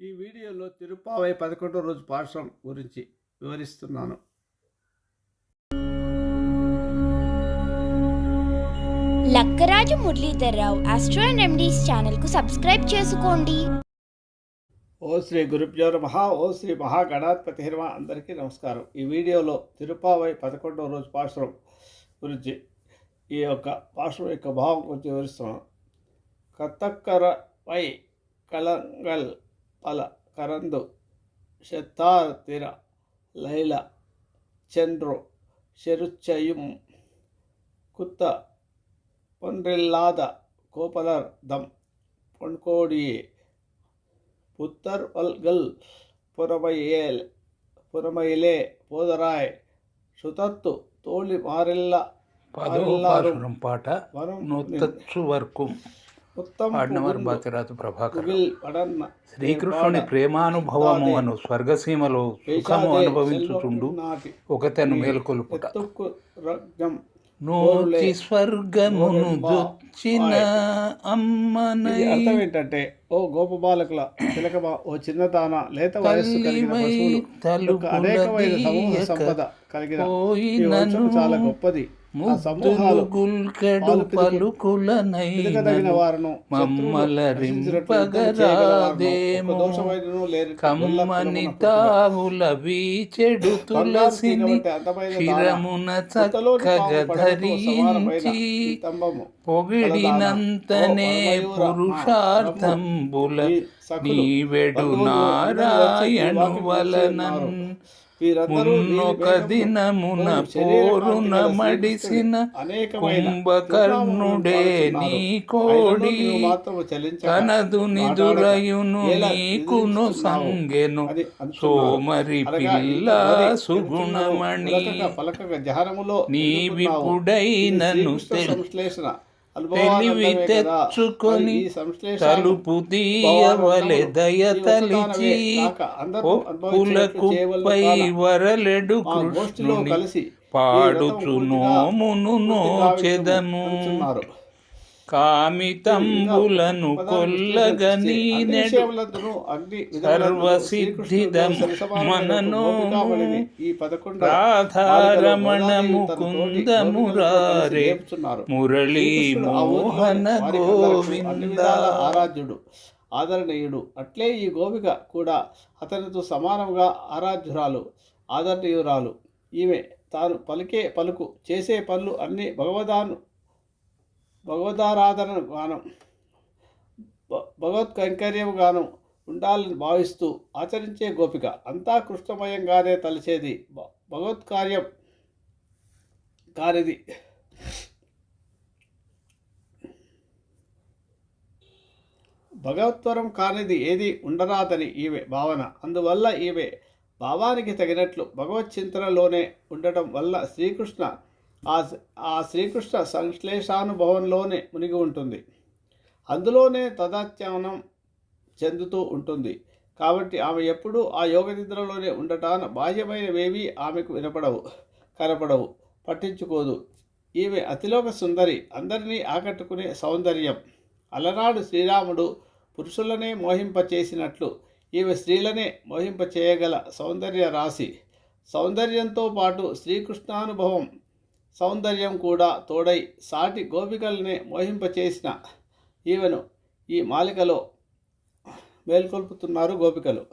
ఈ వీడియోలో తిరుపావై పదకొండో రోజు పాఠం గురించి వివరిస్తున్నాను. Lakkaraju Muralidhar Rao astro and remedies ఛానల్కు సబ్స్క్రైబ్ చేసుకోండి. ఓ శ్రీ గురుభ్యో నమ ఓ శ్రీ మహాగణాధిపతి హిరమ అందరికీ నమస్కారం. ఈ వీడియోలో తిరుపావై పదకొండవ రోజు పాశ్రం గురించి ఈ యొక్క పాశ్రం యొక్క భావం గురించి వివరిస్తున్నాను. పై కలంగల్ பல கரந்தோ ஷெத்தாரத்திர லைலா சென்றோ ஷெருச்சையும் குத்த ஒன்றில்லாத கோபலர் தம் பொன்கோடியே புத்தர் வல்கள் புறமையேல் புறமையிலே போதராய் சுதத்து தோழി മാറില്ല പാട്ട വരും നൂത്തച്ചു വർക്കും వరం నొత్తచ్చు వరకు ఉత్తం పాడినవారు బాతిరాజు ప్రభాకర్ శ్రీకృష్ణుని ప్రేమానుభవము అను స్వర్గసీమలో సుఖము అనుభవించుచుండు. ఒకతను మేలుకొలుపుట. నోచి స్వర్గమును దొచ్చిన అర్థం ఏంటంటే ఓ గోపబాలకుల తిలకమా ఓ చిన్నదాన లేత వయస్సు కలిగిన అనేకమైన సమూహ సంపద కలిగిన చాలా గొప్పది. పిలకదగిన వారును మమ్మల రింపగరాదేమో రింపగరాదేమో కమ్మని తావుల వీచెడు తులసిని శిరమున చక్కగా ధరించి పొగిడినంతనే పురుషార్థంబుల నీవెడు నారాయణు వలనన్ మున్నొక దినమున పోరున మడిసిన కుంభకర్ణుడే నీ కోడి కనదు నిదురయును నీకును సంగెను. సోమరి పిల్ల సుగుణమణి. నీ విపుడైనను సంశ్లేషణ. తెలివి తెచ్చుకొని తలుపు తీయవలె దయతలిచి ఒప్పులకుపై వరలెడు కృష్ణుని పాడుచు నోమును నోచెదము. కామితంబులను కొల్లగని సర్వసిద్ధిదం మనను రాధారమణము కుందమురారే మురళీ మోహన గోవింద ఆరాధ్యుడు ఆదరణీయుడు. అట్లే ఈ గోపిక కూడా అతనితో సమానంగా ఆరాధ్యురాలు ఆదరణీయురాలు. ఈమె తాను పలికే పలుకు చేసే పనులు అన్ని భగవదాను భగవదారాధన గానం భ- భగవత్ కైంకర్యం గానం ఉండాలని భావిస్తూ ఆచరించే గోపిక. అంతా కృష్ణమయంగానే తలచేది భ- భగవత్ కార్యం కానిది. భగవత్వరం కానిది ఏది ఉండరాదని ఈమె భావన. అందువల్ల ఈమె భావానికి తగినట్లు భగవత్ చింతనలోనే ఉండటం వల్ల శ్రీకృష్ణ ఆ ఆ శ్రీకృష్ణ సంశ్లేషానుభవంలోనే మునిగి ఉంటుంది. అందులోనే తదాత్యానం చెందుతూ ఉంటుంది. కాబట్టి ఆమె ఎప్పుడూ ఆ యోగ నిద్రలోనే ఉండటాన బాహ్యమైనవేవీ ఆమెకు వినపడవు కనపడవు పట్టించుకోదు. ఈమె అతిలోక సుందరి అందరినీ ఆకట్టుకునే సౌందర్యం. అలనాడు శ్రీరాముడు పురుషులనే మోహింపచేసినట్లు ఈమె స్త్రీలనే మోహింపచేయగల సౌందర్య రాశి. సౌందర్యంతో పాటు శ్రీకృష్ణానుభవం సౌందర్యం కూడా తోడై సాటి గోపికల్ని మోహింపచేసిన ఈవెను ఈ మాలికలో మేల్కొల్పుతున్నారు గోపికలు.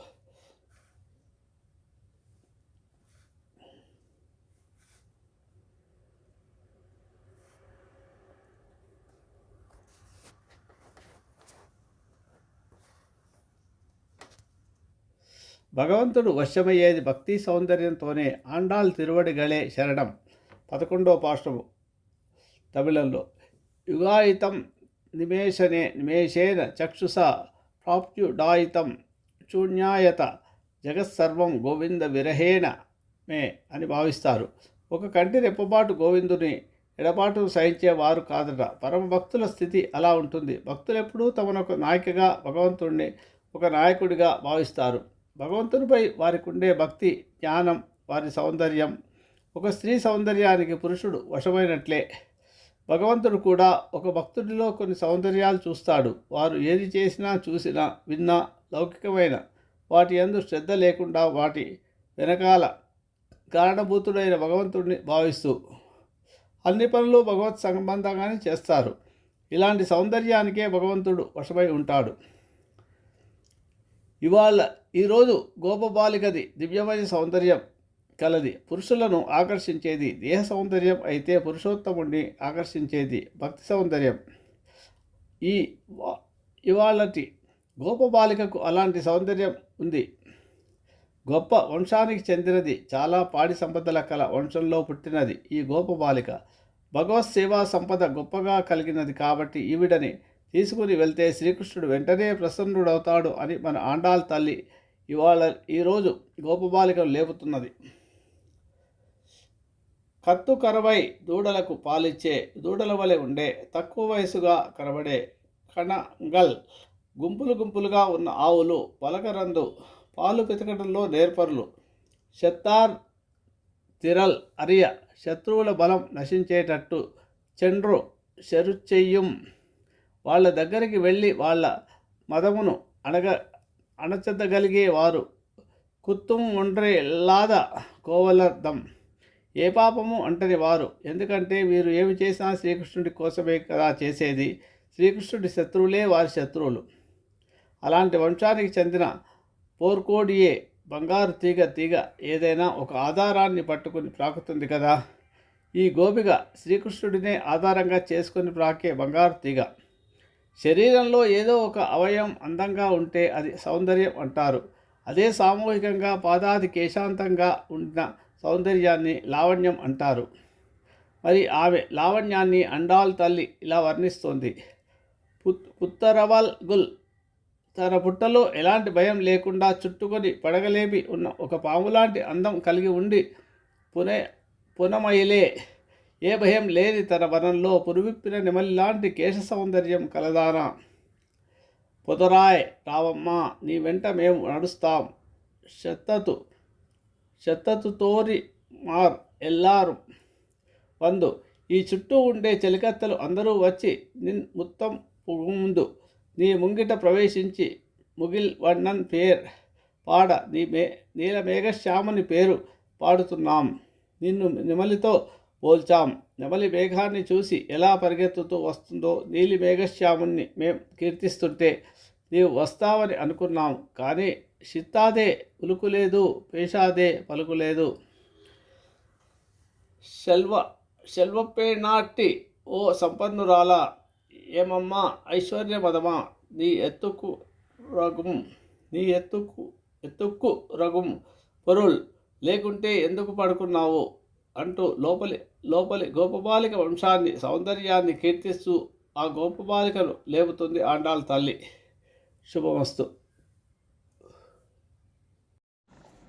భగవంతుడు వశమయ్యేది భక్తి సౌందర్యంతోనే ఆండాల్ తిరువడిగలే శరణం. పదకొండవ పాష్టము తమిళంలో. యుగాయితం నిమేషనే నిమేషేన చక్షుష ప్రాప్త్యుడాయితం శూన్యాయత జగత్సర్వం గోవింద విరహేణ మే అని భావిస్తారు. ఒక కంటి రెప్పపాటు గోవిందుని ఎడపాటును సహించేవారు కాదట. పరమ భక్తుల స్థితి అలా ఉంటుంది. భక్తులు ఎప్పుడూ తమను ఒక నాయకగా భగవంతుడిని ఒక నాయకుడిగా భావిస్తారు. భగవంతునిపై వారికి ఉండే భక్తి జ్ఞానం వారి సౌందర్యం ఒక స్త్రీ సౌందర్యానికి పురుషుడు వశమైనట్లే. భగవంతుడు కూడా ఒక భక్తుడిలో కొన్ని సౌందర్యాలు చూస్తాడు. వారు ఏది చేసినా చూసినా విన్నా లౌకికమైన వాటి యందు శ్రద్ధ లేకుండా వాటి వెనకాల కారణభూతుడైన భగవంతుడిని భావిస్తూ అన్ని పనులు భగవత్ సంబంధంగానే చేస్తారు. ఇలాంటి సౌందర్యానికే భగవంతుడు వశమై ఉంటాడు. ఇవాళ ఈరోజు గోపబాలికది దివ్యమైన సౌందర్యం. కలది. పురుషులను ఆకర్షించేది దేహ సౌందర్యం అయితే పురుషోత్తముడిని ఆకర్షించేది భక్తి సౌందర్యం. ఈ వా- ఇవాళటి గోపబాలికకు అలాంటి సౌందర్యం ఉంది. గొప్ప వంశానికి చెందినది చాలా పాడి సంపదల కల వంశంలో పుట్టినది ఈ గోపబాలిక భగవత్ సేవా సంపద గొప్పగా కలిగినది కాబట్టి ఈవిడని తీసుకుని వెళ్తే శ్రీకృష్ణుడు వెంటనే ప్రసన్నుడవుతాడు అని మన ఆండాల్ తల్లి ఇవాళ ఈరోజు గోపబాలికను లేపుతున్నది. కత్తు కరవై దూడలకు పాలిచ్చే దూడల వలె ఉండే తక్కువ వయసుగా కనబడే కణగల్. గుంపులు గుంపులుగా ఉన్న ఆవులు పలకరందు పాలు పితకడంలో నేర్పరులు. శత్తార్ తిరల్ అరియ శత్రువుల బలం నశించేటట్టు చండ్రు శరుచెయ్యం. వాళ్ళ దగ్గరికి వెళ్ళి వాళ్ళ మదమును అణగ అణచెద్దగలిగే వారు కుత్తుం ఒండ్రే లాద కోవలర్దం. ఏ పాపము అంటని వారు. ఎందుకంటే వీరు ఏమి చేసినా శ్రీకృష్ణుడి కోసమే కదా చేసేది. శ్రీకృష్ణుడి శత్రువులే వారి శత్రువులు. అలాంటి వంశానికి చెందిన పోర్కోడియే బంగారు తీగ తీగ ఏదైనా ఒక ఆధారాన్ని పట్టుకుని ప్రాకుతుంది కదా. ఈ గోపిక శ్రీకృష్ణుడినే ఆధారంగా చేసుకుని ప్రాకే బంగారు తీగ. శరీరంలో ఏదో ఒక అవయవం అందంగా ఉంటే అది సౌందర్యం అంటారు. అదే సామూహికంగా పాదాది కేశాంతంగా ఉన్న సౌందర్యాన్ని లావణ్యం అంటారు. మరి ఆమె లావణ్యాన్ని అండాల్ తల్లి ఇలా వర్ణిస్తోంది. పుత్ పుత్తరవల్ గుల్ తన పుట్టలో ఎలాంటి భయం లేకుండా చుట్టుకొని పడగలేమి ఉన్న ఒక పాములాంటి అందం కలిగి ఉండి పునే పునమయిలే. ఏ భయం లేని తన వనంలో పురువిప్పిన నెమలి లాంటి కేశ సౌందర్యం కలదానా. పొదరాయ్ రావమ్మ నీ వెంట మేము నడుస్తాం. శతతు శతతు తోరి మార్ ఎల్లారు. వందు ఈ చుట్టూ ఉండే చెలికత్తలు అందరూ వచ్చి నిన్ మొత్తం ముందు నీ ముంగిట ప్రవేశించి ముగిల్ వర్ణన్ పేర్ పాడ నీ మే నీల మేఘశ్యామని పేరు పాడుతున్నాం. నిన్ను నెమలితో పోల్చాం. నెమలి మేఘాన్ని చూసి ఎలా పరిగెత్తుతూ వస్తుందో నీలి మేఘశ్యాముని మేం కీర్తిస్తుంటే నీవు వస్తావని అనుకున్నాం. కానీ షిత్తాదే ఉలుకులేదు పేషాదే పలుకులేదు. శల్వ శల్వపే నాటి ఓ సంపన్నురాల ఏమమ్మా ఐశ్వర్యమదమా నీ ఎత్తుకు రగుం నీ ఎత్తుకు ఎత్తుక్కు రగుం పొరుల్ లేకుంటే ఎందుకు పడుకున్నావు? అంటూ లోపలి లోపలి గోపబాలిక వంశాన్ని సౌందర్యాన్ని కీర్తిస్తూ ఆ గోపబాలికను లేపుతుంది ఆండాల తల్లి. శుభమస్తు.